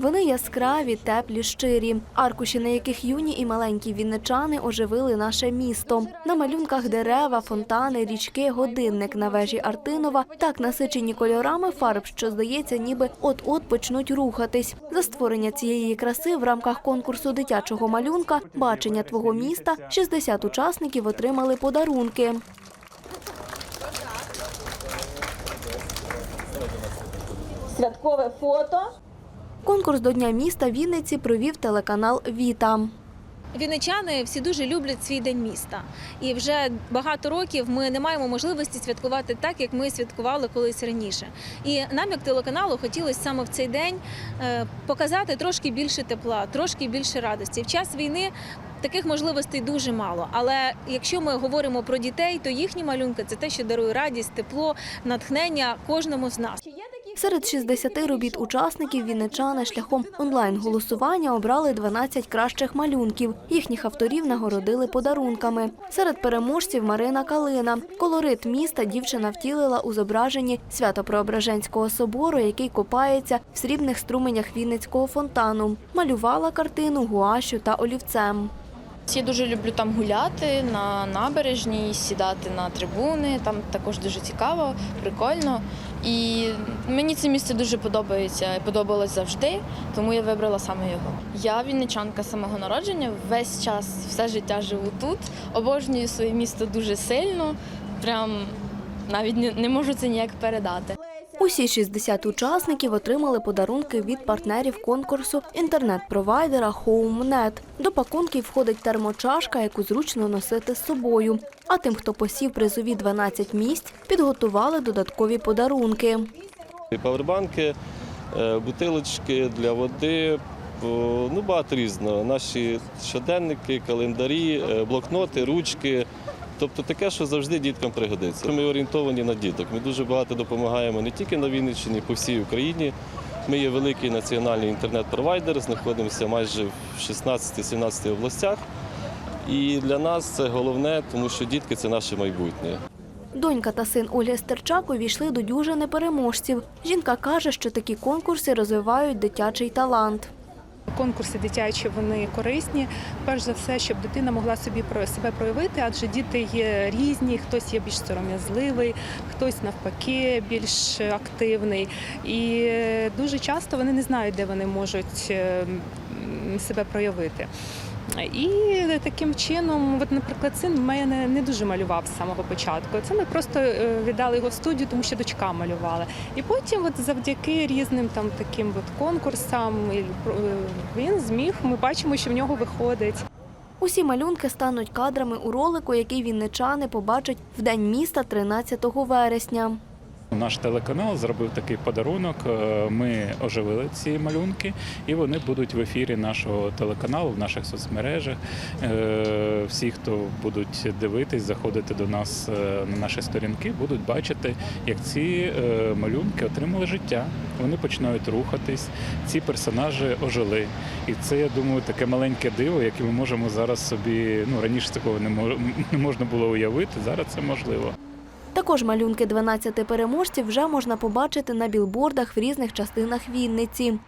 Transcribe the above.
Вони яскраві, теплі, щирі. Аркуші, на яких юні і маленькі вінничани оживили наше місто. На малюнках дерева, фонтани, річки, годинник на вежі Артинова так насичені кольорами фарб, що здається, ніби от-от почнуть рухатись. За створення цієї краси в рамках конкурсу дитячого малюнка Бачення твого міста 60 учасників отримали подарунки. святкове фото. Конкурс до Дня міста Вінниці провів телеканал Віта. Вінничани всі дуже люблять свій день міста, і вже багато років ми не маємо можливості святкувати так, як ми святкували колись раніше. І нам, як телеканалу, хотілося саме в цей день е, показати трошки більше тепла, трошки більше радості. В час війни таких можливостей дуже мало. Але якщо ми говоримо про дітей, то їхні малюнки це те, що дарує радість, тепло, натхнення кожному з нас. Серед 60 робіт учасників вінничани шляхом онлайн-голосування обрали 12 кращих малюнків. Їхніх авторів нагородили подарунками. Серед переможців Марина Калина. Колорит міста дівчина втілила у зображенні Свято-Преображенського собору, який копається в срібних струменях Вінницького фонтану. Малювала картину гуашю та олівцем. Я дуже люблю там гуляти на набережній, сідати на трибуни. Там також дуже цікаво, прикольно. І мені це місце дуже подобається і подобалось завжди, тому я вибрала саме його. Я вінничанка самого народження, весь час, все життя живу тут. Обожнюю своє місто дуже сильно. Прям навіть не можу це ніяк передати. Усі 60 учасників отримали подарунки від партнерів конкурсу інтернет-провайдера HomeNet. До пакунків входить термочашка, яку зручно носити з собою. А тим, хто посів призові 12 місць, підготували додаткові подарунки. Павербанки, е, бутилочки для води, ну багато різного. Наші щоденники, календарі, е, блокноти, ручки. Тобто таке, що завжди діткам пригодиться. Ми орієнтовані на діток. Ми дуже багато допомагаємо не тільки на Вінниччині, по всій Україні. Ми є великий національний інтернет-провайдер, знаходимося майже в 16-17 областях. І для нас це головне, тому що дітки це наше майбутнє. Донька та син Ольги Стерчак увійшли до дюжини переможців. Жінка каже, що такі конкурси розвивають дитячий талант. Конкурси дитячі вони корисні. Перш за все, щоб дитина могла собі про себе проявити, адже діти є різні, хтось є більш сором'язливий, хтось навпаки більш активний. І е, дуже часто вони не знають, де вони можуть е, себе проявити. І таким чином, от, наприклад, син в мене не дуже малював з самого початку. Це ми просто е, віддали його в студію, тому що дочка малювала. І потім, от завдяки різним там таким от конкурсам, е, він зміг. Ми бачимо, що в нього виходить. Усі малюнки стануть кадрами у ролику, який вінничани побачать в День міста 13 вересня. Наш телеканал зробив такий подарунок. е, Ми оживили ці малюнки, і вони будуть в ефірі нашого телеканалу, в наших соцмережах. Е, Всі, хто будуть дивитись, заходити до нас е, на наші сторінки, будуть бачити, як ці малюнки отримали життя. Вони починають рухатись. Ці персонажі ожили. І це, я думаю, таке маленьке диво, яке ми можемо зараз собі. Ну раніше такого не можна було уявити. Зараз це можливо. Також малюнки 12 переможців вже можна побачити на білбордах в різних частинах Вінниці.